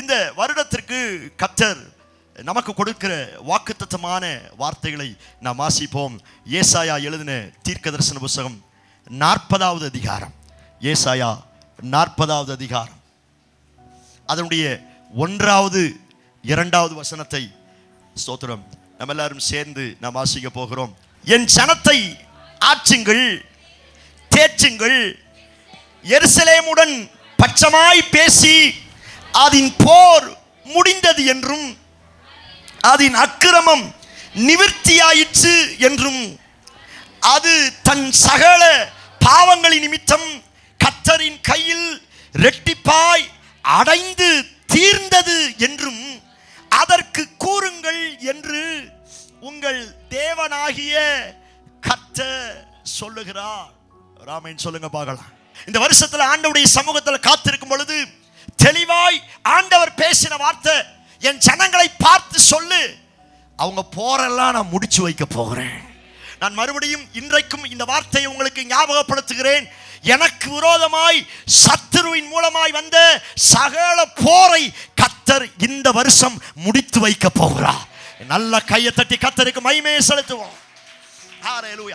இந்த வருடத்திற்கு கத்தர் நமக்கு கொடுக்கிற வாக்குத்தத்தமான வார்த்தைகளை நாம் வாசிப்போம். ஏசாயா எழுதின தீர்க்க தரிசன புஸ்தகம் நாற்பதாவது அதிகாரம். ஏசாயா நாற்பதாவது அதிகாரம். அதனுடைய ஒன்றாவது இரண்டாவது வசனத்தை ஸ்தோத்திரம். நம்ம எல்லாரும் சேர்ந்து நாம் வாசிக்க போகிறோம். என் சனத்தை ஆற்றுங்கள் தேச்சுங்கள் எருசலேமுடன் பட்சமாய் பேசி அதன் போர் முடிந்தது என்றும் அதன் அக்கிரமம் நிவர்த்தியாயிற்று என்றும் அது தன் சகல பாவங்களின் நிமித்தம் கத்தரின் கையில் ரெட்டிப்பாய் அடைந்து தீர்ந்தது என்றும் அதற்கு கூறுங்கள் என்று உங்கள் தேவனாகிய கத்த சொல்லுகிறார். ராமையன் சொல்லுங்க பார்க்கலாம். இந்த வருஷத்தில் ஆண்டவுடைய சமூகத்தில் காத்திருக்கும் பொழுது தெளிவாய் ஆண்டவர் பேசின வார்த்தை என் ஜனங்களை பார்த்து சொல்லு. அவங்க போரெல்லாம் நான் முடிச்சு வைக்க போகிறேன். நான் மறுபடியும் இன்றைக்கும் இந்த வார்த்தையை உங்களுக்கு ஞாபகப்படுத்துகிறேன். எனக்கு விரோதமாய் சத்துருவின் மூலமாய் வந்த சகல போரை கத்தர் இந்த வருஷம் முடித்து வைக்க போகிறார். நல்ல கையை தட்டி கத்தருக்கு மைமே செலுத்துவோம்.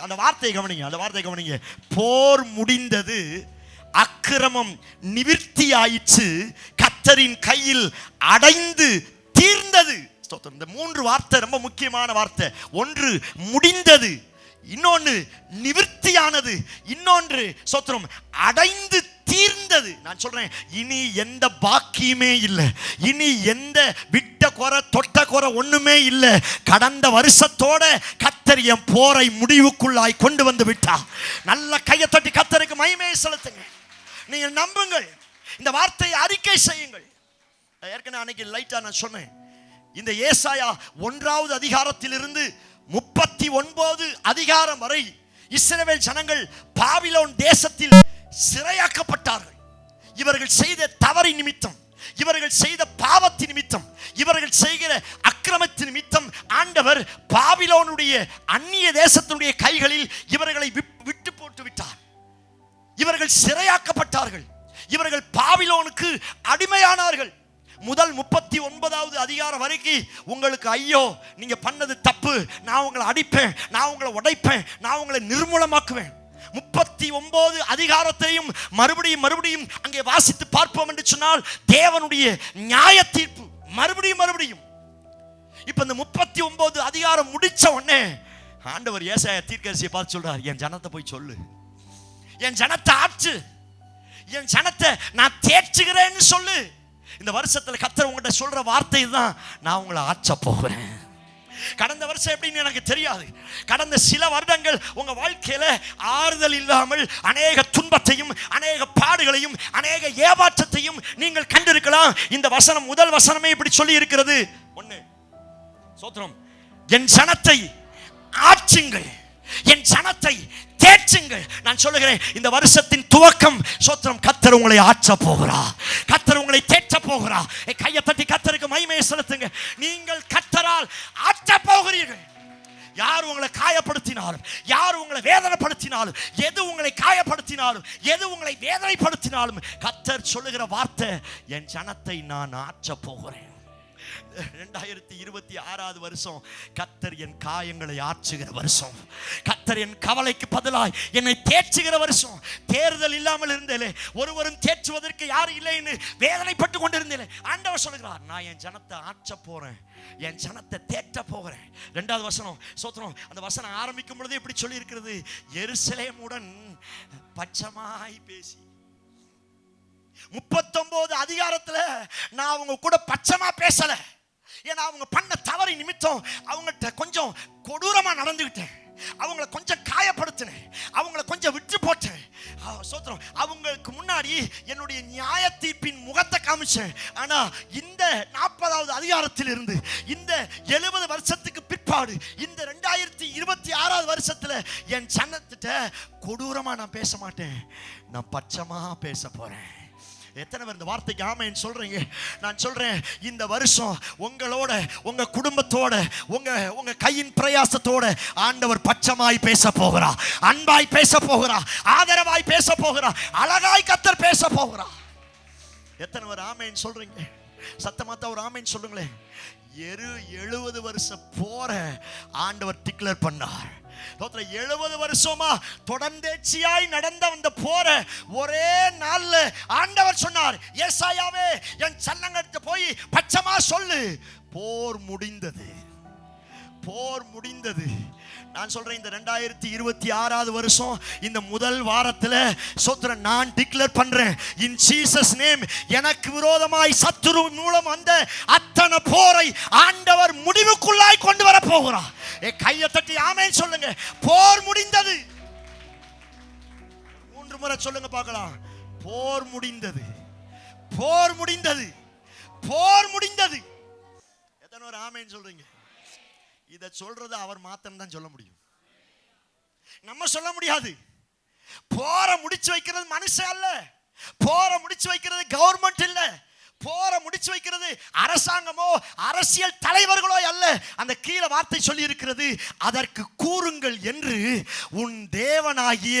அந்த வார்த்தையை கவனிங்க அந்த வார்த்தையை கவனிங்க. போர் முடிந்தது அக்கிரமம் நிவிர்த்தி ஆயிற்று கத்தரின் கையில் அடைந்து தீர்ந்தது. ஸ்தோத்திரம். இந்த மூன்று வார்த்தை ரொம்ப முக்கியமான வார்த்தை. ஒன்று முடிந்தது. இன்னொன்று நிவிற்த்தியானது இன்னொன்று சோத்திரம் அடைந்து தீர்ந்தது. நான் சொல்றேன் இனி எந்த பாக்கியுமே இல்லை. இனி எந்த விட்ட குறை தொட்ட குறை ஒண்ணுமே இல்லை. கடந்த வருஷத்தோட கத்தர் என் போரை முடிவுக்குள்ளாய் கொண்டு வந்து விட்டா நல்ல கையை தட்டி கத்தருக்கு மயமே செலுத்துங்க. நீங்கள் நம்புங்கள். இந்த வார்த்தையை அறிக்கை செய்யுங்கள். ஏற்கனவே அன்னைக்கு லைட்டா நான் சொன்னேன். இந்த ஏசாயா ஒன்றாவது அதிகாரத்திலிருந்து முப்பத்தி ஒன்பது அதிகாரம் வரை இஸ்ரவேல் ஜனங்கள் பாபிலோன் தேசத்தில் சிறையாக்கப்பட்டார்கள். இவர்கள் செய்த தவறி நிமித்தம் இவர்கள் செய்த பாவத்தின் நிமித்தம் இவர்கள் செய்கிற அக்கிரமத்தின் நிமித்தம் ஆண்டவர் பாபிலோனுடைய அந்நிய தேசத்தினுடைய கைகளில் இவர்களை விட்டு போட்டு விட்டார் இவர்கள் சிறையாக்கப்பட்டார்கள். இவர்கள் பாவிலோனுக்கு அடிமையானார்கள். முதல் முப்பத்தி ஒன்பதாவது அதிகாரம் வரைக்கும் உங்களுக்கு ஐயோ நீங்க பண்ணது தப்பு. நான் உங்களை அடிப்பேன் நான் உங்களை உடைப்பேன் நான் உங்களை நிர்மூலமாக்குவேன். முப்பத்தி ஒன்பது அதிகாரத்தையும் மறுபடியும் மறுபடியும் அங்கே வாசித்து பார்ப்போம் என்று சொன்னால் தேவனுடைய நியாய தீர்ப்பு மறுபடியும் மறுபடியும். இப்ப இந்த முப்பத்தி ஒன்பது அதிகாரம் முடிச்ச உடனே ஆண்டவர் ஏசாய தீர்க்கரசியை பார்த்து சொல்றார் என் ஜனத்தை போய் சொல்லு. என் ஜனத்தை ஆற்று. என் ஜனத்தை நான் தேற்றுகிறேன்னு சொல்லு. இந்த வருஷத்துல கத்தர் உங்கள்கிட்ட சொல்ற வார்த்தை தான் நான் உங்களை ஆற்ற போகிறேன். கடந்த வருஷம் எப்படின்னு எனக்கு தெரியாது. கடந்த சில வருடங்கள் உங்க வாழ்க்கையில ஆறுதல் இல்லாமல் அநேக துன்பத்தையும் அநேக பாடுகளையும் அநேக ஏமாற்றத்தையும் நீங்கள் கண்டிருக்கலாம். இந்த வசனம் முதல் வசனமே இப்படி சொல்லி இருக்கிறது. ஒண்ணு. சோத்திரம். என் சனத்தை ஆற்றுங்கள். என் சனத்தை தேற்றுங்கள். நான் சொல்லுகிறேன் இந்த வருஷத்தின் துவக்கம் சோத்திரம் கத்தர் உங்களை ஆற்ற போகிறா. கத்தர் உங்களை தேற்ற போகிறா. கையை தட்டி கத்தருக்கு மகிமையை செலுத்துங்க. நீங்கள் கத்தரால் ஆற்ற போகிறீர்கள். யார் உங்களை காயப்படுத்தினாலும் யார் உங்களை வேதனைப்படுத்தினாலும் எது உங்களை காயப்படுத்தினாலும் எது உங்களை வேதனைப்படுத்தினாலும் கத்தர் சொல்லுகிற வார்த்தை என் ஜனத்தை நான் ஆற்ற போகிறேன். ரெண்டாயிரத்தி இருபத்தி ஆறாவது வருஷம் கத்தர் என் காயங்களை ஆற்றுகிற வருஷம். கத்தர் என் கவலைக்கு பதிலாய் என்னை தேற்றுகிற வருஷம். தேர்தல் இல்லாமல் இருந்தேலே ஒருவரும் தேற்றுவதற்கு யாரும் இல்லைன்னு வேதனைப்பட்டு கொண்டிருந்தேன் ஆண்டவர் சொல்கிறார் நான் என் ஜனத்தை ஆற்ற போறேன். என் ஜனத்தை தேற்ற போகிறேன். ரெண்டாவது வசனம் சோத்திரம் அந்த வசனம் ஆரம்பிக்கும் பொழுது எப்படி சொல்லி இருக்கிறது எருசலேமுடன் பச்சமாய் பேசி முப்பத்தொன்பது அதிகாரத்தில் நான் அவங்க கூட பச்சமாக பேசலை. ஏன்னா அவங்க பண்ண தவறு நிமித்தம் அவங்கள்ட்ட கொஞ்சம் கொடூரமாக நடந்துக்கிட்டேன் அவங்கள கொஞ்சம் காயப்படுத்தினேன். அவங்கள கொஞ்சம் விட்டு போட்டேன். சோத்திரம் அவங்களுக்கு முன்னாடி என்னுடைய நியாய தீர்ப்பின் முகத்தை காமிச்சேன். ஆனால் இந்த நாற்பதாவது அதிகாரத்தில் இருந்து இந்த எழுபது வருஷத்துக்கு பிற்பாடு இந்த ரெண்டாயிரத்தி இருபத்தி ஆறாவது வருஷத்தில் என் சன்னத்திட்ட கொடூரமாக நான் பேச மாட்டேன். நான் பச்சமாக பேச போகிறேன் எத்தனை பேர் இந்த வார்த்தைக்கு ஆமைன்னு சொல்கிறீங்க நான் சொல்கிறேன் இந்த வருஷம் உங்களோட உங்கள் குடும்பத்தோட உங்கள் உங்கள் கையின் பிரயாசத்தோட ஆண்டவர் பச்சமாய் பேச போகிறா. அன்பாய் பேச போகிறா. ஆதரவாய் பேச போகிறா. அழகாய் கத்தர் பேச போகிறா. எத்தனை பேர் ஆமைன்னு சொல்கிறீங்க சத்தமாத்தா ஒரு ஆமைன்னு சொல்லுங்களேன். எரு எழுபது வருஷம் போற ஆண்டவர் டிக்ளேர் பண்ணார். ஸ்தோத்திரம் எழுபது வருஷமா தொடர்ந்தேச்சியாய் நடந்த அந்த போற ஒரே நாள்ல ஆண்டவர் சொன்னார் ஏசாயாவே என் சன்னங்கடுத்து போய் பச்சமா சொல்லு. போர் முடிந்தது. போர் முடிந்தது. நான் சொல்றேன் இந்த ரெண்டாயிரத்தி இருபத்தி ஆறாவது வருஷம் இந்த முதல் வாரத்தில் சொத்துற நான் டிக்ளேர் பண்றேன். இன் ஜீசஸ் நேம் எனக்கு விரோதமாய் சத்துரு மூலம் வந்த அத்தனை போரை ஆண்டவர் முடிவுக்குள்ளாய் கொண்டு வர போகிறார். ஏ கையை தட்டி ஆமேன்னு சொல்லுங்க. போர் முடிந்தது. மூன்று முறை சொல்லுங்க பார்க்கலாம். போர் முடிந்தது. போர் முடிந்தது. போர் முடிந்தது. எத்தனை ஒரு ஆமேன்னு சொல்றீங்க? இதை சொல்றது அவர் மாத்திரம் தான் சொல்ல முடியும். நம்ம சொல்ல முடியாது. போற முடிச்சு வைக்கிறது மனுஷன் அல்ல. போற முடிச்சு வைக்கிறது கவர்மெண்ட் இல்ல. போற முடிச்சு வைக்கிறது அரசாங்கமோ அரசியல் தலைவர்களோ அல்ல. அந்த கீழே வார்த்தை சொல்லி இருக்கிறது அதற்கு கூறுங்கள் என்று உன் தேவனாகிய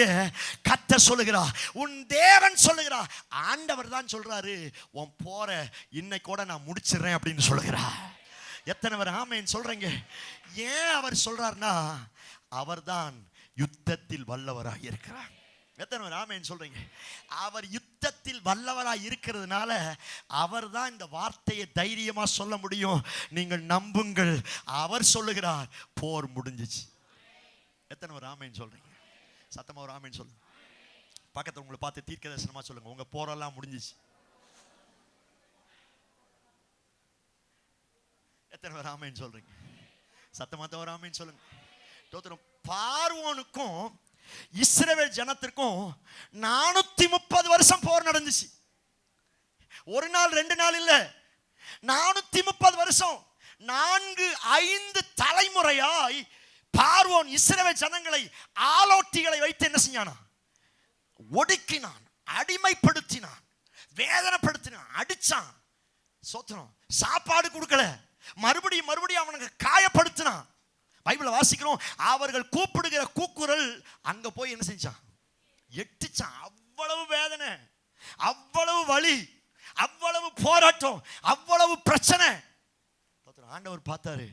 கத்த சொல்லுகிறார். உன் தேவன் சொல்லுகிறார். ஆண்டவர் தான் சொல்றாரு உன் போற இன்னைக்கூட நான் முடிச்சிடுறேன் அப்படின்னு சொல்லுகிறார். எத்தனை பேர் சொல்றீங்க? ஏன் அவர் சொல்றாருன்னா அவர்தான் யுத்தத்தில் வல்லவராக இருக்கிறார். எத்தனை பேர் ஆமைன்னு சொல்றீங்க? அவர் யுத்தத்தில் வல்லவராக இருக்கிறதுனால அவர் தான் இந்த வார்த்தையை தைரியமா சொல்ல முடியும். நீங்கள் நம்புங்கள் அவர் சொல்லுகிறார் போர் முடிஞ்சிச்சு. எத்தனை பேர் ஆமைன்னு சொல்றீங்க? சத்தமா ஒரு ஆமைன்னு சொல்லுங்க. பக்கத்தில் உங்களை பார்த்து தீர்க்க தரிசனமாக சொல்லுங்க. உங்க போரெல்லாம் முடிஞ்சிச்சு. எத்தனை பேர் ஆமைன்னு சொல்றீங்க. சத்தமாக தவிர ஆமைன்னு சொல்லுங்க. தோத்திரம். பார்வோனுக்கும் இஸ்ரவேல் ஜனத்திற்கும் நானூத்தி முப்பது வருஷம் போர் நடந்துச்சு. ஒரு நாள் ரெண்டு நாள் இல்ல. நானூத்தி முப்பது வருஷம். நான்கு ஐந்து தலைமுறையாய் பார்வோன் இஸ்ரவேல் ஜனங்களை ஆலோட்டிகளை வைத்து என்ன செஞ்சானா? ஒடுக்கினான் அடிமைப்படுத்தினான் வேதனைப்படுத்தினான் அடிச்சான். சோத்திரம் சாப்பாடு கொடுக்கல. மறுபடியும் மறுபடியும் அவனுக்கு காயப்படுத்தினான். பைபிளை வாசிக்கிறோம். அவர்கள் கூப்பிடுகிற கூக்குரல் அங்க போய் என்ன செஞ்சான்? எட்டுச்சான். அவ்வளவு வேதனை அவ்வளவு வலி அவ்வளவு போராட்டம் அவ்வளவு பிரச்சனை. ஆண்டவர் பார்த்தாரு.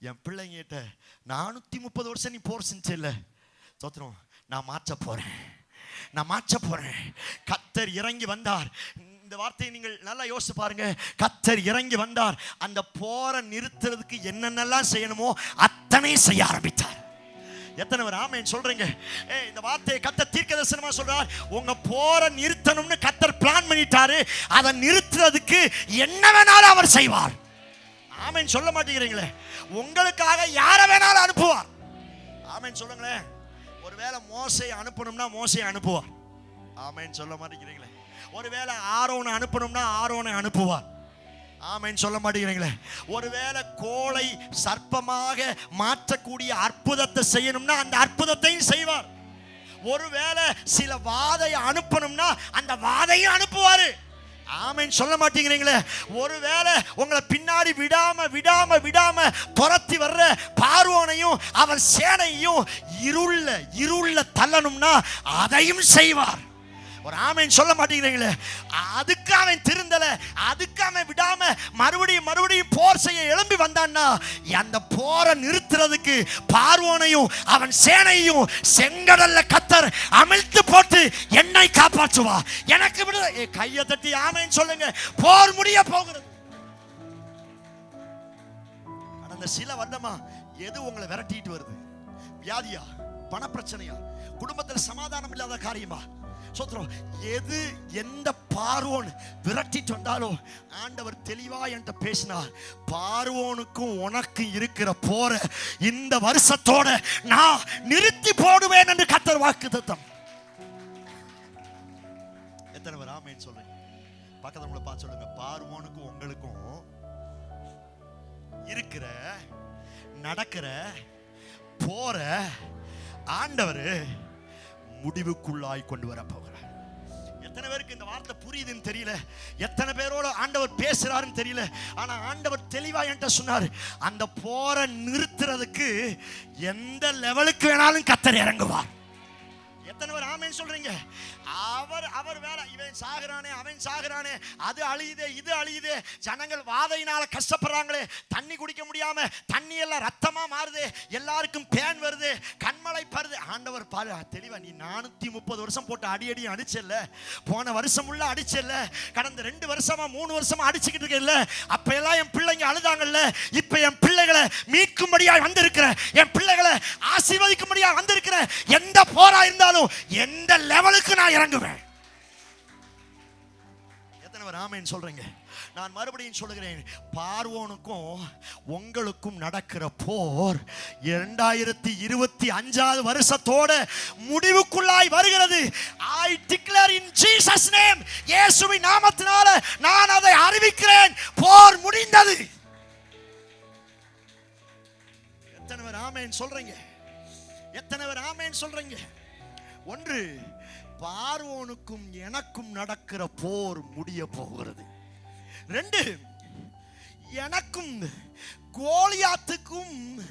என் பிள்ளைங்கிட்ட நானூத்தி முப்பது வருஷம் நீ போர் செஞ்சல தோத்திரம் நான் மாற்ற போறேன். நான் மாற்ற போறேன். கத்தர் இறங்கி வந்தார். இந்த வார்த்தையை நீங்கள் நல்லா யோசிச்சு பாருங்க. கத்தர் இறங்கி வந்தார். அந்த போரை நிறுத்துறதுக்கு என்னென்னலாம் செய்யணுமோ அத்தனை செய்ய ஆரம்பித்தார். எத்தனை பேர் ஆமேன் சொல்றீங்க? ஏ இந்த வார்த்தையை கத்தர் தீர்க்க தரிசனமா சொல்றார். உங்க போற நிறுத்தணும்னு கத்தர் பிளான் பண்ணிட்டாரு. அதை நிறுத்துறதுக்கு என்ன வேணாலும் அவர் செய்வார். ஆமேன் சொல்ல மாட்டேங்கிறீங்களே. உங்களுக்காக யாரை வேணாலும் அனுப்புவார். ஆமேன் சொல்லுங்களேன். ஒருவேளை மோசையை அனுப்பணும்னா மோசையை அனுப்புவார். ஆமேன் சொல்ல மாட்டேங்கிறீங்களே. ஒருவேளை ஆரோனை அனுப்பணும்னா ஆரோனை அனுப்புவார். ஆமைன்னு சொல்ல மாட்டேங்கிறீங்களே. ஒருவேளை கோளை சர்ப்பமாக மாற்றக்கூடிய அற்புதத்தை செய்யணும்னா அந்த அற்புதத்தையும் செய்வார். ஒருவேளை சில வாதையை அனுப்பணும்னா அந்த வாதையும் அனுப்புவார். ஆமைன்னு சொல்ல மாட்டேங்கிறீங்களே. ஒருவேளை உங்களை பின்னாடி விடாம விடாம விடாம துரத்தி வர்ற பார்வோனையும் அவன் சேனையும் இருள இருள தள்ளணும்னா அதையும் செய்வார். ஒரு ஆமைன்னு சொல்ல மாட்டேங்கிறீங்களே. அதுக்கு அவன் திருந்தல அதுக்கு அவன் விடாம மறுபடியும் மறுபடியும் போர் செய்ய எழும்பி வந்தான்னா அந்த போரை நிறுத்துறதுக்கு பார்வோனையும் அவன் சேனையும் செங்கடல்ல கத்தர் அமிழ்த்து போட்டு என்னை காப்பாற்றுவா. எனக்கு விட. கையை தட்டி ஆமைன்னு சொல்லுங்க. போர் முடிய போகிறது. அந்த சில வந்தமா எது உங்களை விரட்டிட்டு வருது? வியாதியா? பணப்பிரச்சனையா? குடும்பத்தில் சமாதானம் இல்லாத காரியமா? சோத்திரம் எது எந்த பார்வோன் விரட்டிட்டு வந்தாலும் ஆண்டவர் தெளிவா என்கிட்ட பேசினார். பார்வோனுக்கும் உனக்கு இருக்கிற போற இந்த வருஷத்தோட நான் நிறுத்தி போடுவேன் என்று கத்தர் வாக்கு தத்தம். எத்தனை பேர் ஆமேன்னு சொல்றீங்க? பக்கத்தில் உங்களை பார்த்து சொல்லுங்க. பார்வோனுக்கும் உங்களுக்கும் இருக்கிற நடக்கிற போற ஆண்டவர் முடிவுக்குள்ளாய் கொண்டு வர போகிறார் எத்தனை பேருக்கு இந்த வார்த்தை புரியுதுன்னு தெரியல. எத்தனை பேரோட ஆண்டவர் பேசுறாருன்னு தெரியல. ஆனா ஆண்டவர் தெளிவா என்கிட்ட சொன்னார் அந்த போரை நிறுத்துறதுக்கு எந்த லெவலுக்கு வேணாலும் கத்தர் இறங்குவார். எத்தனை பேர் ஆமேன்னு சொல்றீங்க. அவர் அவர் வேற இவன் சாகுறானே அவன் சாகுறானே. அது அழியுதே இது அழியுதே. ஜனங்கள் வாதையினால கஷ்டப்படுறாங்களே. தண்ணி குடிக்க முடியாம தண்ணி எல்லாம் ரத்தமா மாறுது. எல்லாருக்கும் பேன் வருது. கண்மலை பருது. ஆண்டவர் பாரு தெளிவா நீ நானூத்தி முப்பது வருஷம் போட்டு அடி அடி அடிச்சல்ல. போன வருஷம் உள்ள அடிச்சல்ல. கடந்த ரெண்டு வருஷமா மூணு வருஷமா அடிச்சுக்கிட்டு இருக்கல அப்ப எல்லாம் என் பிள்ளைங்க அழுதாங்கல்ல. இப்ப என் பிள்ளைகளை மீட்கும்படியாய் வந்திருக்கிற. என் பிள்ளைகளை ஆசீர்வதிக்கும்படியா வந்திருக்கிற. எந்த போரா இருந்தாலும் எந்த லெவலுக்கு நான் இறங்குவேன்? எத்தனை பேர் ஆமேன்னு சொல்றீங்க? நான் மறுபடியும் சொல்லுகிறேன் பார்வோனுக்கும் உங்களுக்கும் நடக்கிற போர் இரண்டாயிரத்தி இருபத்தி அஞ்சாவது வருஷத்தோட முடிவுக்குள்ளாய் வருகிறது. I declare in Jesus name இயேசுவின் நாமத்தினால நான் அதை அறிவிக்கிறேன். போர் முடிந்தது. எத்தனை பேர் ஆமேன் சொல்றீங்க? எத்தனை பேர் சொல்றீங்க? ஒன்று பார்வோனுக்கும் எனக்கும் நடக்கிற போர் முடிய போகிறது. ரெண்டு எனக்கும் கோலியாத்துக்கும்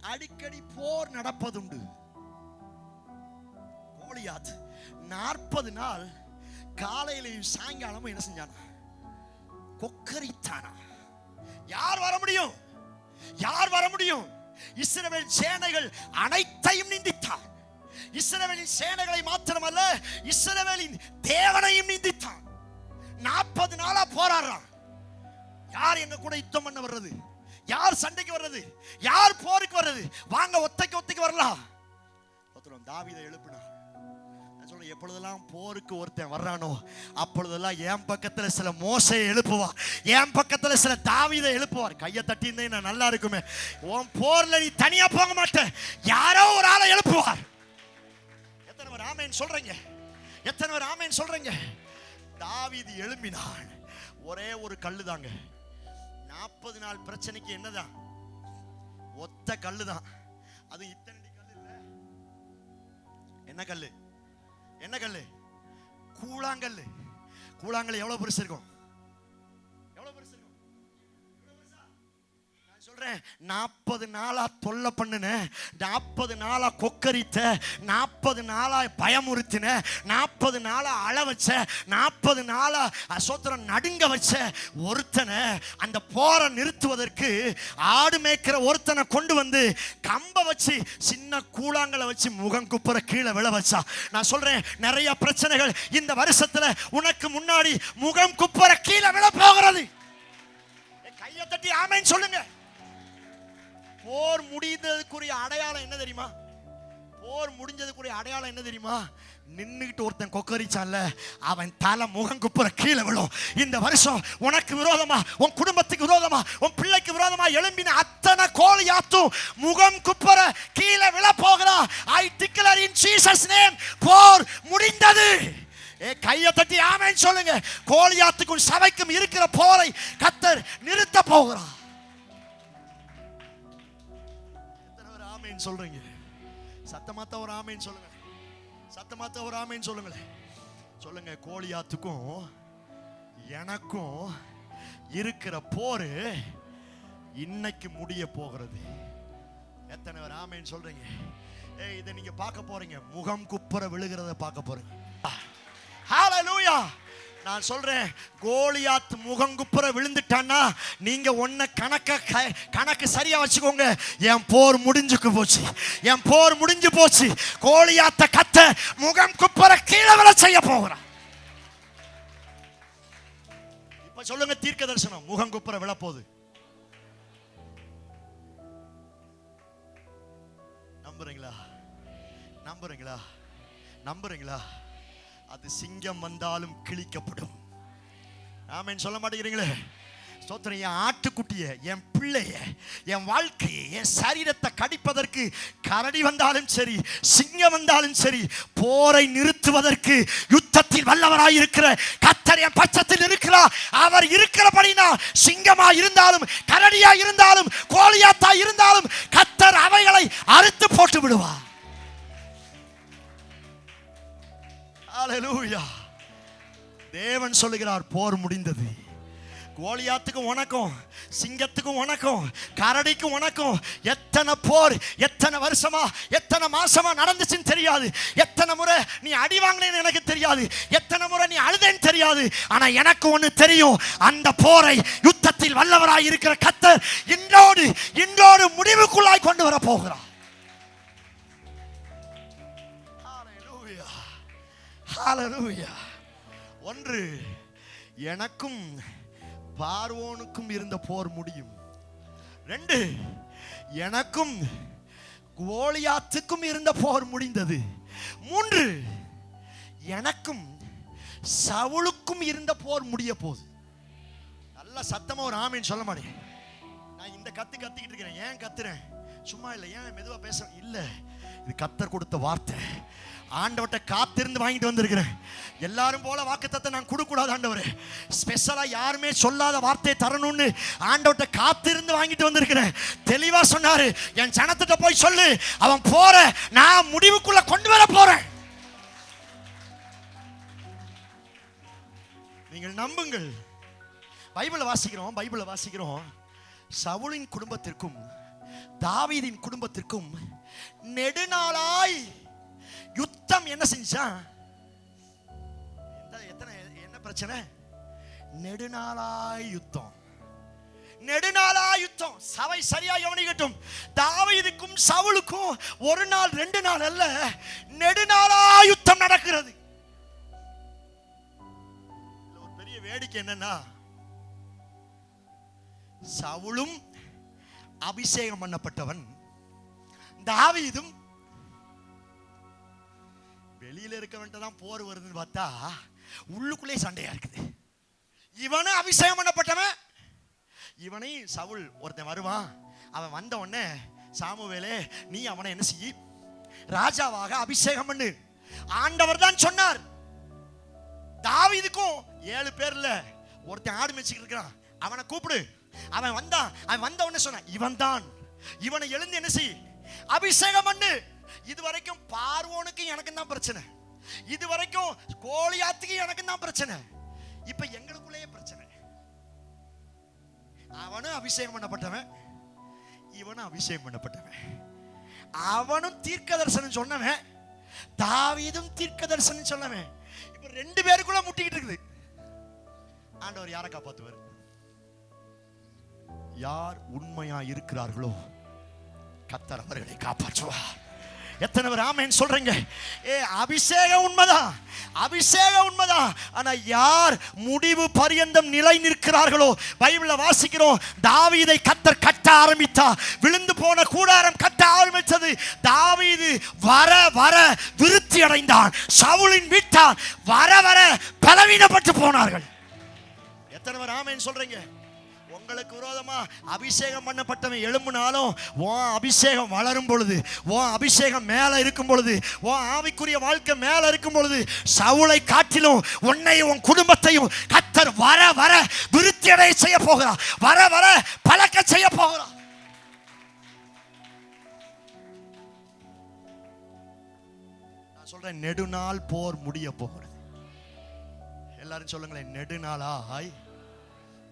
அடிக்கடி போர் நடப்பதுண்டு. கோலியாத் நாற்பது நாள் காலையிலையும் சாயங்காலமும் என்ன செஞ்சானா? கொக்கரித்தானா? யார் வர முடியும்? யார் வர முடியும்? இஸ்ரவேல் சேனைகள் அனைத்தையும் நிந்தித்தான் இஸ்ரவேலின் சேனைகளை மாத்திரமல்ல இஸ்ரவேலின் தேவனையும் நிந்தித்தான். நாற்பது நாளா போராடுறான். யார் என்ன கூட யுத்தம் பண்ண வர்றது? யார் சண்டைக்கு வர்றது? யார் போருக்கு வர்றது? வாங்க ஒத்தைக்கு ஒத்தைக்கு வரலாம். ஒருத்தரும் தாவீதை எழுப்பினார். நான் எப்பொழுதெல்லாம் போருக்கு ஒருத்தன் வர்றானோ அப்பொழுதெல்லாம் என் பக்கத்துல சில மோசையை எழுப்புவார் என் பக்கத்துல சில தாவீதை எழுப்புவார். கையை தட்டி இருந்தே நான் நல்லா இருக்குமே. உன் போர்ல நீ தனியா போக மாட்டேன் யாரோ ஒரு ஆளை எழுப்புவார். பேர் சொல்றீங்க. எத்தனை பேர் ஆமேன் சொல்றீங்க? தாவிதி எழும்பினான். ஒரே ஒரு கல்லு தாங்க நாற்பது நாள் பிரச்சனைக்கு என்னதான்? ஒத்த கல்லு தான் அது இத்தனை கல்லு இல்ல. என்ன கல் என்ன கல் கூழாங்கல் கூழாங்கல் எவ்வளவு பெருசு இருக்கும்? சொல்றேன் நாற்பது நாளா தொல்லை பண்ணுன நாற்பது நாளா கொக்கரித்த நாற்பது நாளா பயமுறுத்தின நாற்பது நாளா அழ வச்ச நாற்பது நாளா அசோத்திரம் நடுங்க வச்ச ஒருத்தனை அந்த போரை நிறுத்துவதற்கு ஆடு மேய்க்கிற ஒருத்தனை கொண்டு வந்து கம்ப வச்சு சின்ன கூழாங்களை வச்சு முகம் குப்புற கீழே விழ வச்சா. நான் சொல்றேன் நிறைய பிரச்சனைகள் இந்த வருஷத்துல உனக்கு முன்னாடி முகம் குப்புற கீழே விழ போகிறது. கையை தட்டி ஆமைன்னு சொல்லுங்க. போர் முடிந்ததுக்குரிய அடையாளம் என்ன தெரியுமா? போர் முடிஞ்சதுக்குரிய அடையாளம் என்ன தெரியுமா? நின்றுக்கிட்டு ஒருத்தன் கொக்கரிச்சான்ல அவன் தலை முகம் குப்புற கீழே விழும். இந்த வருஷம் உனக்கு விரோதமா உன் குடும்பத்துக்கு விரோதமா உன் பிள்ளைக்கு விரோதமா எழும்பின அத்தனை கோலியாத்தும் முகம் குப்புற கீழே விழ போகிறா. I declare in Jesus name போர் முடிந்தது. ஏ கையை தட்டி ஆமேன்னு சொல்லுங்க. கோலியாத்துக்கும் சபைக்கும் இருக்கிற போரை கத்தர் நிறுத்த போகிறான் எத்தனை சொல்றீங்க. சத்தமாத்த ஒரு ஆமைன்னு சொல்லுங்க. சத்தமாத்த ஒரு ஆமைன்னு சொல்லுங்களேன் சொல்லுங்க கோழியாத்துக்கும் எனக்கும் இருக்கிற போரு இன்னைக்கு முடிய போகிறது. எத்தனை பேர் ஆமென் சொல்றீங்க? ஏய் இதை நீங்க பார்க்க போறீங்க. முகம் குப்புற விழுகிறத பார்க்க போறீங்க. ஹalleluya நான் சொல்றேன் கோலியாத் முகங்குப்புற விழுந்துட்டான்னா நீங்க ஒன்ன கணக்க க- கணக்கு சரியா வச்சுக்கோங்க. என் போர் முடிஞ்சுக்கு போச்சு. என் போர் முடிஞ்சு போச்சு. கோலியாத்த கத்த முகம் குப்புற கீழே விழ செய்ய போகிறான். இப்ப சொல்லுங்க தீர்க்க தரிசனம். முகம் குப்புற விழ போகுது. நம்புறீங்களா? நம்புறீங்களா? நம்புறீங்களா? அது சிங்கம் வந்தாலும் கிழிக்கப்படும். ஆமென் சொல்ல மாட்டேங்கிறீங்களே? ஸ்தோத்திரம் என் ஆட்டுக்குட்டிய என் பிள்ளைய என் வாழ்க்கையை என் சரீரத்தை கடிப்பதற்கு கரடி வந்தாலும் சரி சிங்கம் வந்தாலும் சரி போரை நிறுத்துவதற்கு யுத்தத்தில் வல்லவராயிருக்கிற கத்தர் என் பட்சத்தில் இருக்கிறார். அவர் இருக்கிறபடினா சிங்கமா இருந்தாலும் கரடியா இருந்தாலும் கோழியாத்தா இருந்தாலும் கத்தர் அவைகளை அறுத்து போட்டு விடுவார். தேவன் சொல்லுகிறார் போர் முடிந்தது. கோலியாத்துக்கும் உனக்கும் சிங்கத்துக்கும் உனக்கும் கரடிக்கும் உனக்கும் எத்தனை போர் எத்தனை வருஷமா எத்தனை மாசமா நடந்துச்சுன்னு தெரியாது. எத்தனை முறை நீ அடி வாங்கினேன்னு எனக்கு தெரியாது. எத்தனை முறை நீ அழுதேன்னு தெரியாது. ஆனா எனக்கு ஒண்ணு தெரியும் அந்த போரை யுத்தத்தில் வல்லவராய் இருக்கிற கத்தர் இன்றோடு இன்றோடு முடிவுக்குள்ளாய் கொண்டு வர போகிறார். ஹாலலூயா ஒன்று எனக்கும் பார்வோனுக்கும் இருந்த போர் முடியும். ரெண்டு எனக்கும் கோலியாத்துக்கும் இருந்த போர் முடிந்தது. மூன்று எனக்கும் சவுளுக்கும் இருந்த போர் முடிய போகுது. நல்ல சத்தமாக ஒரு ஆமின்னு சொல்ல மாட்டேன். நான் இந்த கத்து கத்திக்கிட்டு இருக்கிறேன். ஏன் கத்துறேன்? சும்மா இல்லை. ஏன் மெதுவாக பேசுறேன்? இல்லை. இது கத்தர் கொடுத்த வார்த்தை. ஆண்டவட்ட காத்திருந்து வாங்கிட்டு வந்திருக்கிறேன். எல்லாரும் போல வாக்குத்தத்தை நான் கொடுக்கூடாது ஆண்டவர். ஸ்பெஷலாக யாருமே சொல்லாத வார்த்தையை தரணும்னு ஆண்டவட்ட காத்திருந்து வாங்கிட்டு வந்திருக்கிறேன். தெளிவாக சொன்னாரு. என் ஜனத்திட்ட போய் சொல்லு. அவன் போற. நான் முடிவுக்குள்ள கொண்டு வர போறேன். நீங்கள் நம்புங்கள். பைபிளை வாசிக்கிறோம் பைபிளை வாசிக்கிறோம். சவுளின் குடும்பத்திற்கும் தாவீதின் குடும்பத்திற்கும் நெடுநாளாய் யுத்தம் என்ன செஞ்சான் எத்தனை என்ன பிரச்சனை? நெடுநாளாய் யுத்தம். நெடுநாளா யுத்தம். சபை சரியா கவனிக்கட்டும். தாவீதுக்கும் சவுளுக்கும் ஒரு நாள் ரெண்டு நாள் அல்ல நெடுநாளா யுத்தம் நடக்கிறது. ஒரு பெரிய வேடிக்கை என்னன்னா சவுளும் அபிஷேகம் பண்ணப்பட்டவன் தாவீதும் வெளியில இருக்கவன்ட்ட தான் போர் வருதுன்னு பார்த்தா உள்ளுக்குள்ளே சண்டையா இருக்குது. இவனும் அபிஷேகம் பண்ணப்பட்டவன். இவனையும் சவுல் ஒருத்தன் வருவான். அவன் வந்த உடனே சாமுவேலே நீ அவனை என்ன செய்ய ராஜாவாக அபிஷேகம் பண்ணு. ஆண்டவர் தான் சொன்னார். தாவிதுக்கும் ஏழு பேர்ல ஒருத்தன் ஆடு மேய்ச்சிக்கிட்டு இருக்கிறான். அவனை கூப்பிடு. அவன் வந்தான். அவன் வந்த உடனே சொன்னான் இவன் தான் இவனை எழுந்து என்ன செய்? அபிஷேகம் பண்ணு. இது வரைக்கும் பார்வோனுக்கு எனக்கும் தான் பிரச்சனை. இது வரைக்கும் கோழியாத்துக்கு எனக்கும் தான் பிரச்சனை. இப்ப எங்களுக்குள்ளேயே பிரச்சனை. அவனும் அபிஷேகம் பண்ணப்பட்டவன். இவனும் அபிஷேகம் பண்ணப்பட்டவன். அவனும் தீர்க்க தரிசனம் சொன்னவன். தாவீதும் தீர்க்க தரிசனம் சொன்னவன். இப்ப ரெண்டு பேருக்குள்ள முட்டிக்கிட்டு இருக்குது. ஆண்டவர் யாரை காப்பாத்துவார்? யார் உண்மையா இருக்கிறார்களோ கத்தர் அவர்களை காப்பாற்றுவார். எத்தனை பேர் ஆமேன்னு சொல்கிறீங்க ஏ அபிஷேகம் உண்மைதான். அபிஷேகம் உண்மைதான். ஆனால் யார் முடிவு பரியந்தம் நிலை நிற்கிறார்களோ? பைபிளில் வாசிக்கிறோம் தாவீதை கத்தர் கட்ட ஆரம்பித்தா விழுந்து போன கூடாரம் கட்ட ஆரம்பித்தது. தாவீது வர வர விருத்தி அடைந்தான். சவுளின் வீட்டார் வர வர பலவீனப்பட்டு போனார்கள். எத்தனை பேர் ஆமேன்னு சொல்கிறீங்க உங்களுக்கு விரோதமா அபிஷேகம் பண்ணப்பட்டவன் எழும்புனாலும் உன் அபிஷேகம் வளரும் பொழுது உன் அபிஷேகம் மேல இருக்கும் பொழுது உன் ஆவிக்குரிய வாழ்க்கை மேல இருக்கும் பொழுது சவுளை காட்டிலும் உன்னையும் உன் குடும்பத்தையும் கத்தர் வர வர விருத்தியடை செய்ய போகிறார் வர வர பழக்க செய்ய போகிறார் நான் சொல்றேன் நெடுநாள் போர் முடிய போகிறது. எல்லாரும் சொல்லுங்களேன் நெடுநாளாய்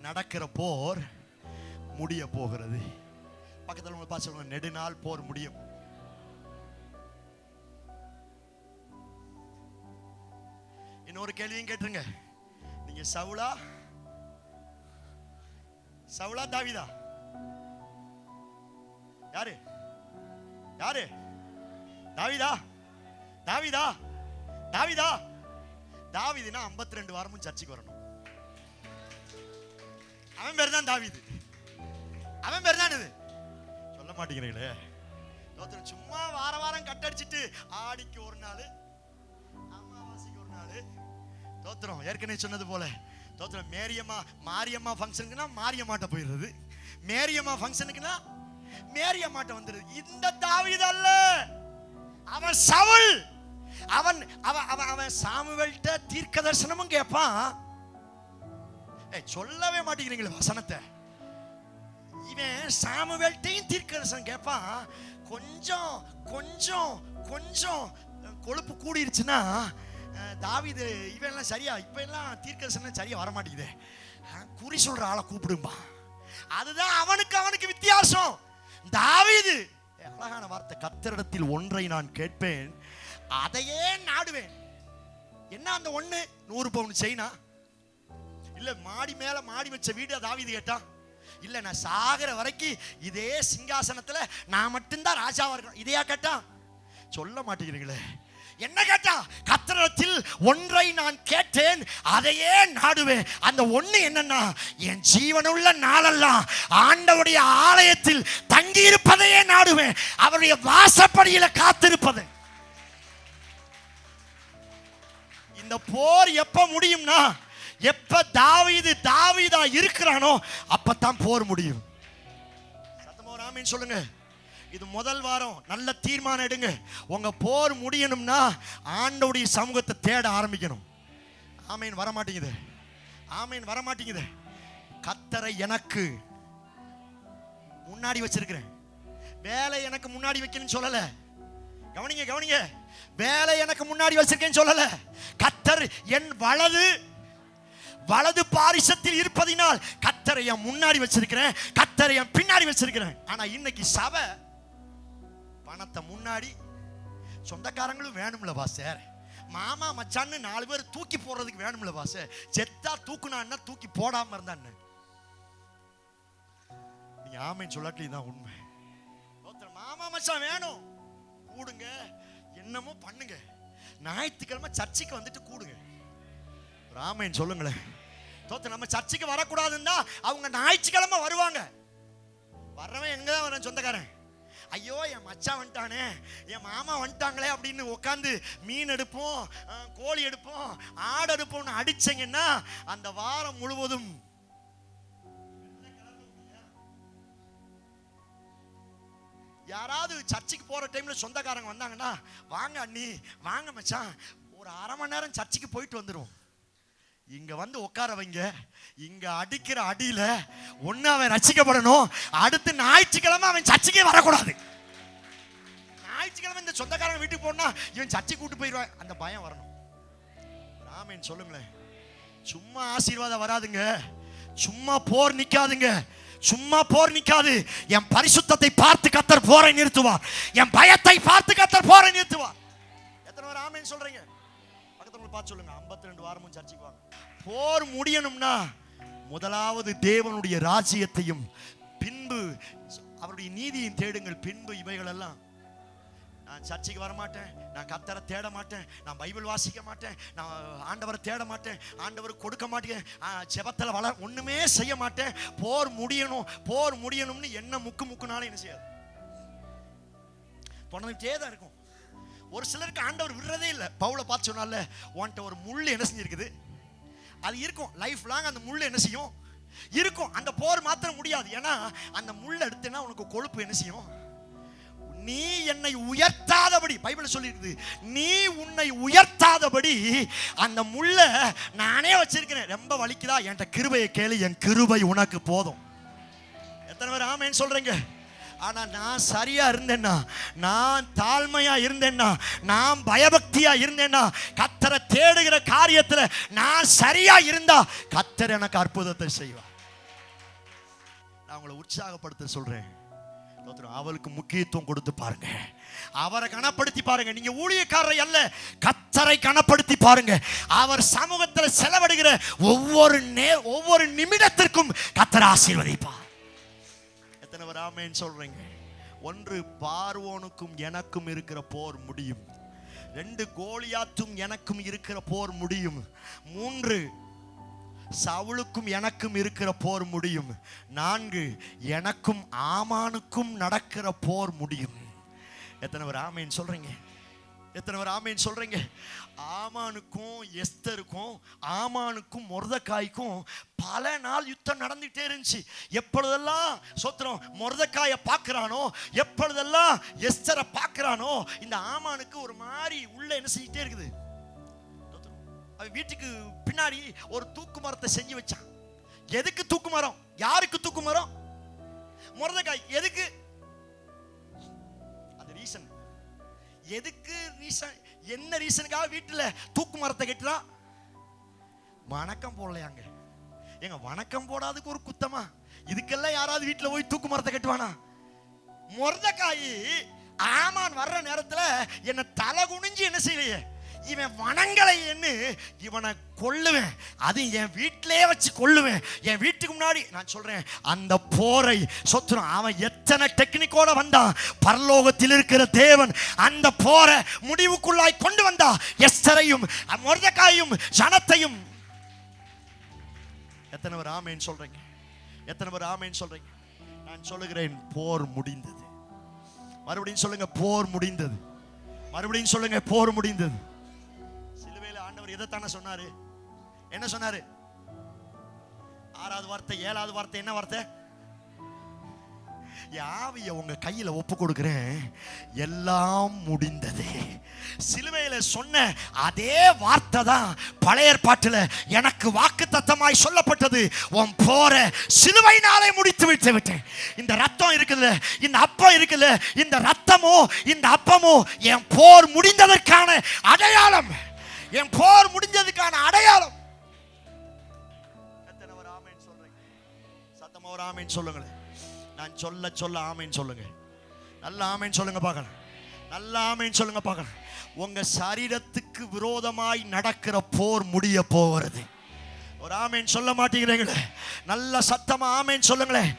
நடக்கிற போர் முடிய போகிறது. பக்கத்தில் உங்களை பார்த்து சொல்லுங்க நெடுநாள் போர் முடியும். இன்னொரு கேள்வியும் கேட்டுருங்க. நீங்க சவுளா சவுலா தாவிதா? யாரு? யாரு? தாவிதா? தாவிதா? தாவிதா? தாவிதுனா 52 ரெண்டு வாரமும் சர்ச்சைக்கு வரணும். அவன் பேர் தான் தாவிது. அவன் பேர் தான் இது. சொல்ல மாட்டேங்கிறீங்களே. தோத்திரம் சும்மா வார வாரம் கட்டடிச்சிட்டு ஆடிக்கு ஒரு நாள் அமாவாசைக்கு ஒரு நாள். தோத்திரம் ஏற்கனவே சொன்னது போல. தோத்திரம் மேரியம்மா மாரியம்மா ஃபங்க்ஷனுக்குன்னா மாரியம்மாட்ட போயிடுறது. மேரியம்மா ஃபங்க்ஷனுக்குன்னா மேரியம்மாட்ட வந்துடுது இந்த தாவீது அல்ல. அவன் சவுல். அவன் அவன் அவன் அவன் சாமுவேல்கிட்ட தீர்க்க தரிசனமும் கேட்பான் சொல்லவே மாட்டேங்கிறீங்களே வசனத்தை. இவன் சாமுவேல்ட்டையும் தீர்க்கதரிசனம் கேட்பான் கொஞ்சம் கொஞ்சம் கொஞ்சம் கொழுப்பு கூடிருச்சுன்னா தாவிது இவெல்லாம் சரியா இப்போ எல்லாம் தீர்க்கதரிசனம் சரியா வர மாட்டேங்குது குறி சொல்ற ஆளை கூப்பிடும்பா அதுதான் அவனுக்கு அவனுக்கு வித்தியாசம். தாவிது அழகான வார்த்தை. கத்தரிடத்தில் ஒன்றை நான் கேட்பேன் அதையே நாடுவேன். என்ன அந்த ஒன்று நூறு பவுன் செய்னா? இல்ல மாடி மேல மாடி வச்ச வீடு தாவிது கேட்டான் இல்ல நான் சாகிற வரைக்கும் இதே சிங்காசனத்துல நான் மட்டும்தான் ராஜாவா இருக்கணும். இதையா கேட்டான் சொல்ல மாட்டேங்கிறீங்களே. என்ன கேட்டா? கத்திரத்தில் ஒன்றை நான் கேட்டேன் அதையே நாடுவேன். அந்த ஒண்ணு என்னன்னா என் ஜீவனுள்ள நாளெல்லாம் ஆண்டவுடைய ஆலயத்தில் தங்கி இருப்பதையே நாடுவேன். அவருடைய வாசப்படியில காத்திருப்பது. இந்த போர் எப்ப முடியும்னா எப்ப தாவீது தாவீதா இருக்கிறானோ அப்பதான் போர் முடியும். சத்தமோ ஒரு சொல்லுங்க. இது முதல் வாரம். நல்ல தீர்மானம் எடுங்க. உங்க போர் முடியணும்னா ஆண்டவுடைய சமூகத்தை தேட ஆரம்பிக்கணும். ஆமீன் வர மாட்டேங்குது ஆமீன் வர மாட்டேங்குது கத்தரை எனக்கு முன்னாடி வச்சிருக்கிறேன். வேலை எனக்கு முன்னாடி வைக்கணும்னு சொல்லல. கவனிங்க கவனிங்க. வேலை எனக்கு முன்னாடி வச்சிருக்கேன்னு சொல்லல. கத்தர் என் வலது வலது பாரிசத்தில் இருப்பதினால் கத்தரை என் முன்னாடி வச்சிருக்கிறேன் கத்தரை என் பின்னாடி வச்சிருக்கிறேன். ஆனா இன்னைக்கு சபை பணத்தை முன்னாடி சொந்தக்காரங்களும் வேணும்ல பாசர் மாமா மச்சான்னு நாலு பேர் தூக்கி போடுறதுக்கு வேணும்ல பாச செத்தா தூக்குனான்னா தூக்கி போடாம இருந்தான்னு நீங்க ஆமைன்னு சொல்லாட்டி தான் உண்மை. ஒருத்தர் மாமா மச்சான் வேணும். கூடுங்க. என்னமோ பண்ணுங்க. ஞாயிற்றுக்கிழமை சர்ச்சைக்கு வந்துட்டு கூடுங்க. ராமன் சொல்லுங்களேன். தோத்த நம்ம சர்ச்சுக்கு வரக்கூடாதுன்னா அவங்க ஞாயிற்றுக்கிழமை வருவாங்க. வர்றவன் எங்க தான் வரேன் சொந்தக்காரன்? ஐயோ என் மச்சான் வந்துட்டானே. என் மாமா வந்துட்டாங்களே அப்படின்னு உட்காந்து மீன் எடுப்போம் கோழி எடுப்போம் ஆடு எடுப்போம்னு அடிச்சீங்கன்னா அந்த வாரம் முழுவதும் யாராவது சர்ச்சுக்கு போற டைம்ல சொந்தக்காரங்க வந்தாங்கன்னா வாங்க அண்ணி வாங்க மச்சான். ஒரு அரை மணி நேரம் சர்ச்சுக்கு போயிட்டு வந்துடுவோம் இங்க வந்து உட்காரவங்க இங்க அடிக்கிற அடியில ஒன்னு அவன் ரசிக்கப்படணும். அடுத்து ஞாயிற்றுக்கிழமை அவன் சர்ச்சைக்கே வரக்கூடாது. ஞாயிற்றுக்கிழமை இந்த சொந்தக்காரங்க வீட்டுக்கு போனா இவன் சர்ச்சைக்கு கூட்டு போயிடுவான். அந்த பயம் வரணும். ராமேன் சொல்லுங்களேன். சும்மா ஆசீர்வாதம் வராதுங்க. சும்மா போர் நிக்காதுங்க. சும்மா போர் நிக்காது. என் பரிசுத்தத்தை பார்த்து கத்தர் போரை நிறுத்துவார். என் பயத்தை பார்த்து கத்தர் போரை நிறுத்துவார். எத்தனை பேர் ஆமேன் சொல்றீங்க? பார்த்து சொல்லுங்க 52 ரெண்டு வாரமும் சர்ச்சைக்கு வாங்க. போர் முடியணும்னா முதலாவது தேவனுடைய ராஜ்யத்தையும் பின்பு அவருடைய நீதியும் தேடுங்கள் பின்பு இவைகள் எல்லாம் நான் சர்ச்சைக்கு வர மாட்டேன் நான் கத்தரை தேட மாட்டேன் நான் பைபிள் வாசிக்க மாட்டேன் நான் ஆண்டவரை தேட மாட்டேன் ஆண்டவர் கொடுக்க மாட்டேன் ஜெபத்தில் வள ஒன்றுமே செய்ய மாட்டேன். போர் முடியணும் போர் முடியணும்னு என்ன முக்கு முக்குனாலும் என்ன செய்யாது? தொடர்ந்துட்டே தான் இருக்கும். ஒரு சிலருக்கு ஆண்டவர் விடுறதே இல்லை. பவுலை பார்த்து சொன்னால உன்கிட்ட ஒரு முள் என்ன செஞ்சிருக்குது? அது இருக்கும். லைஃப் லாங் அந்த முள் என்ன செய்யும்? இருக்கும். அந்த போர் மாத்திரம் முடியாது. ஏன்னா அந்த முள் எடுத்தேன்னா உனக்கு கொழுப்பு என்ன செய்யும்? நீ என்னை உயர்த்தாதபடி பைபிள் சொல்லியிருக்குது நீ உன்னை உயர்த்தாதபடி அந்த முள்ளை நானே வச்சிருக்கிறேன். ரொம்ப வலிக்குதா? என்கிட்ட கிருபையை கேளு. என் கிருபை உனக்கு போதும். எத்தனை பேர் ஆமேன்னு சொல்றீங்க? ஆனா நான் சரியா இருந்தேன்னா நான் தாழ்மையா இருந்தேன்னா நான் பயபக்தியா இருந்தேன்னா கத்தரை தேடுகிற காரியத்துல நான் சரியா இருந்தா கத்தர் எனக்கு அற்புதத்தை செய்வார். நான் உங்களை உற்சாகப்படுத்த சொல்றேன். அவளுக்கு முக்கியத்துவம் கொடுத்து பாருங்க. அவரை கனப்படுத்தி பாருங்க. நீங்க ஊழியக்காரரை அல்ல கத்தரை கனப்படுத்தி பாருங்க. அவர் சமூகத்தில் செலவிடுகிற ஒவ்வொரு நே ஒவ்வொரு நிமிடத்திற்கும் கத்தரை ஆசீர்வதிப்பார். எத்தனை பேர் ஆமேன்னு சொல்கிறீங்க ஒன்று பார்வோனுக்கும் எனக்கும் இருக்கிற போர் முடியும். ரெண்டு கோலியாத்தும் எனக்கும் இருக்கிற போர் முடியும். மூன்று சவுளுக்கும் எனக்கும் இருக்கிற போர் முடியும். நான்கு எனக்கும் ஆமானுக்கும் நடக்கிற போர் முடியும். எத்தனை பேர் ஆமேன்னு சொல்கிறீங்க எத்தனை பேர் ஆமேன்னு சொல்கிறீங்க ஆமானுக்கும் எஸ்தருக்கும் ஆமானுக்கும் முரதக்காய்க்கும் பல நாள் யுத்தம் நடந்துகிட்டே இருந்துச்சு. எப்பொழுதெல்லாம் சொத்திரம் மொரதக்காயை பார்க்குறானோ எப்பொழுதெல்லாம் எஸ்தரை பார்க்கறானோ இந்த ஆமானுக்கு ஒரு மாதிரி உள்ள என்ன செஞ்சுட்டே இருக்குது. அவன் வீட்டுக்கு பின்னாடி ஒரு தூக்கு மரத்தை செஞ்சு வச்சான். எதுக்கு தூக்கு மரம்? யாருக்கு தூக்கு மரம்? முரதக்காய் எதுக்கு? எதுக்கு ரீசன் என்ன ரீசனுக்காக வீட்டில் தூக்கு மரத்தை கட்டுறான் வணக்கம் போடலையாங்க. எங்க வணக்கம் போடாதுக்கு ஒரு குத்தமா? இதுக்கெல்லாம் யாராவது வீட்டில் போய் தூக்கு மரத்தை கட்டுவானா? முரதக்காயி ஆமான் வர்ற நேரத்தில் என்னை தலை குனிஞ்சு என்ன செய்யலையே? இவன் வனங்களை என்ன இவனை கொல்லுவேன். அது என் வீட்டிலே வச்சு கொல்லுவேன். என் வீட்டுக்கு முன்னாடி நான் சொல்றேன் அந்த போரை சொத்துறான் அவன் எத்தனை டெக்னிக்கோட வந்தான். பரலோகத்தில் இருக்கிற தேவன் அந்த போரை முடிவுக்குள்ளாய் கொண்டு வந்தா. எஸ்தரையும் முருதக்காயும் ஜனத்தையும். எத்தனை பேர் ஆமைன்னு சொல்றீங்க? எத்தனை பேர் ஆமைன்னு சொல்றீங்க? நான் சொல்லுகிறேன் போர் முடிந்தது. மறுபடியும் சொல்லுங்க போர் முடிந்தது. மறுபடியும் சொல்லுங்க போர் முடிந்தது. ஆண்டவர் இதைத்தானே சொன்னாரு. என்ன சொன்னாரு? ஆறாவது வார்த்தை ஏழாவது வார்த்தை என்ன வார்த்தை? யாவிய உங்க கையில ஒப்பு கொடுக்கிறேன். எல்லாம் முடிந்தது. சிலுவையில சொன்ன அதே வார்த்தை தான் பழைய பாட்டுல எனக்கு வாக்கு தத்தமாய் சொல்லப்பட்டது. உன் போற சிலுவையினாலே முடித்து விட்டு விட்டேன். இந்த ரத்தம் இருக்குல்ல இந்த அப்பம் இருக்குல்ல இந்த ரத்தமோ இந்த அப்பமோ என் போர் முடிந்ததற்கான அடையாளம். என் போர் முடிஞ்சதுக்கான அடையாளம். எத்தனை ஒரு சத்தமா ஒரு ஆமைன்னு சொல்லுங்களேன் நான் சொல்ல சொல்ல ஆமைன்னு சொல்லுங்க. நல்ல ஆமைன்னு சொல்லுங்க பார்க்கலாம் நல்ல ஆமைன்னு சொல்லுங்க பார்க்கலாம் உங்க சரீரத்துக்கு விரோதமாய் நடக்கிற போர் முடிய போகிறது. ஒரு ஆமேன் சொல்ல மாட்டேங்கிறீங்களே. நல்ல சத்தமா ஆமேன் சொல்லுங்களேன்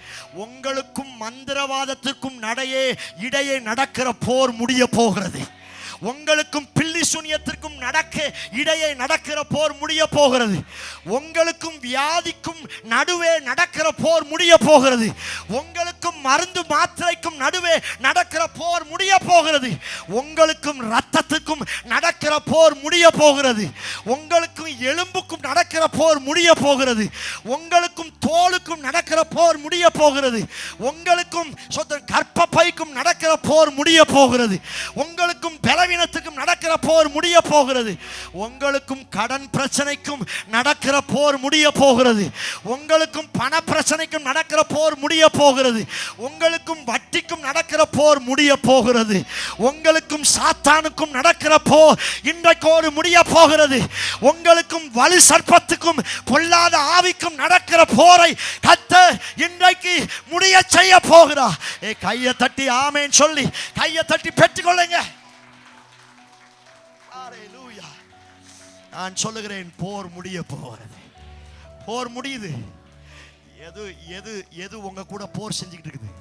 உங்களுக்கும் மந்திரவாதத்துக்கும் நடையே இடையே நடக்கிற போர் முடிய போகிறது. உங்களுக்கும் பில்லி சுனியத்திற்கும் நடக்க இடையே நடக்கிற போர் முடிய போகிறது. உங்களுக்கும் வியாதிக்கும் நடுவே நடக்கிற போர் முடிய போகிறது. உங்களுக்கும் மருந்து மாத்திரைக்கும் நடுவே நடக்கிற போர் முடிய போகிறது. உங்களுக்கும் ரத்தத்துக்கும் நடக்கிற போர் முடிய போகிறது. உங்களுக்கும் எலும்புக்கும் நடக்கிற போர் முடிய போகிறது. உங்களுக்கும் தோலுக்கும் நடக்கிற போர் முடிய போகிறது. உங்களுக்கும் சொந்த கற்பப்பைக்கும் நடக்கிற போர் முடிய போகிறது. உங்களுக்கும் பலவீனத்துக்கும் நடக்கிற போர் முடிய போகிறது. உங்களுக்கும் கடன் பிரச்சனைக்கும் நடக்கிற போர் முடிய போகிறது. உங்களுக்கும் பண பிரச்சனைக்கும் நடக்கிற போர் முடிய போகிறது. உங்களுக்கும் வட்டிக்கும் நடக்கிற போர் முடிய போகிறது. உங்களுக்கும் சாத்தானுக்கும் நடக்கிற போர் இன்றைக்கோடு முடிய போகிறது. உங்களுக்கும் வலு சர்ப்பத்துக்கும் பொல்லாத ஆவிக்கும் நடக்கிற போரை கத்த இன்றைக்கு முடிய செய்ய போகிறா ஏ கையை தட்டி ஆமேன்னு சொல்லி கையை தட்டி பெற்றுக்கொள்ளுங்க. நான் சொல்லுகிறேன் போர் முடிய போகிறது. போர் முடியுது. எது எது எது உங்க கூட போர் செஞ்சுக்கிட்டு இருக்குது?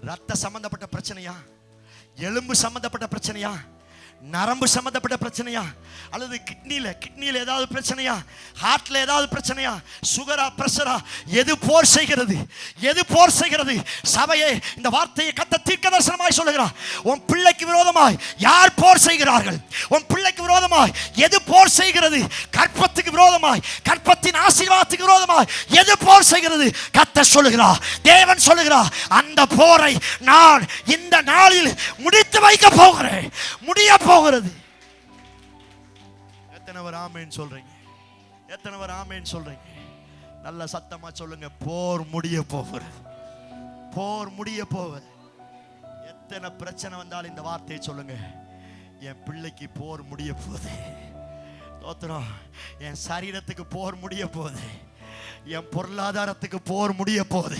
ரத்த சம்பந்தப்பட்ட பிரச்சனையா? எலும்பு சம்பந்தப்பட்ட பிரச்சனையா? நரம்பு சம்பந்தப்பட்ட பிரச்சனையா? அல்லது கிட்னியில் கிட்னியில் ஏதாவது பிரச்சனையா? ஹார்ட்டில் ஏதாவது பிரச்சனையா? சுகரா ப்ரெஷரா எது போர் செய்கிறது? எது போர் செய்கிறது? சபையை இந்த வார்த்தையை கத்த தீர்க்க தரிசனமாய் சொல்லுகிறார். உன் பிள்ளைக்கு விரோதமாய் யார் போர் செய்கிறார்கள்? உன் பிள்ளைக்கு விரோதமாய் எது போர் செய்கிறது? கற்பத்துக்கு விரோதமாய் கற்பத்தின் ஆசீர்வாதத்துக்கு விரோதமாய் எது போர் செய்கிறது? கத்த சொல்லுகிறார். தேவன் சொல்லுகிறார் அந்த போரை நான் இந்த நாளில் முடித்து வைக்க போகிறேன். முடிய போகிறது. எத்தனை பேர் ஆமேன்னு சொல்றீங்க? எத்தனை பேர் ஆமேன்னு சொல்றீங்க? நல்ல சத்தமா சொல்லுங்க. போர் முடிய போகிறது. போர் முடிய போகுது எத்தனை பிரச்சனை வந்தாலும் இந்த வார்த்தையை சொல்லுங்க. என் பிள்ளைக்கு போர் முடிய போகுது. தோத்திரம். என் சரீரத்துக்கு போர் முடிய போகுது. என் பொருளாதாரத்துக்கு போர் முடிய போகுது.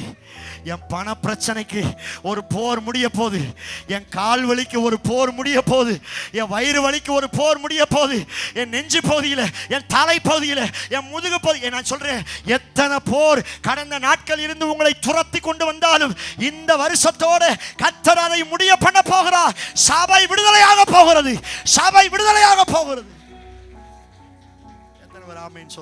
என் பண பிரச்சனைக்கு ஒரு போர் முடிய போகுது. என் கால் வலிக்கு ஒரு போர் முடிய போகுது. என் வயிறு வலிக்கு ஒரு போர் முடிய போகுது. என் நெஞ்சு பகுதியில் என் தலை பகுதியில் என் முதுகு பகுதி நான் சொல்கிறேன் எத்தனை போர் கடந்த நாட்கள் இருந்து உங்களை துரத்தி கொண்டு வந்தாலும் இந்த வருஷத்தோட கத்தர் அதை முடிய பண்ண போகிறார். சபை விடுதலையாக போகிறது. சபை விடுதலையாக போகிறது. எத்தனை பேர் ஆமேன்னு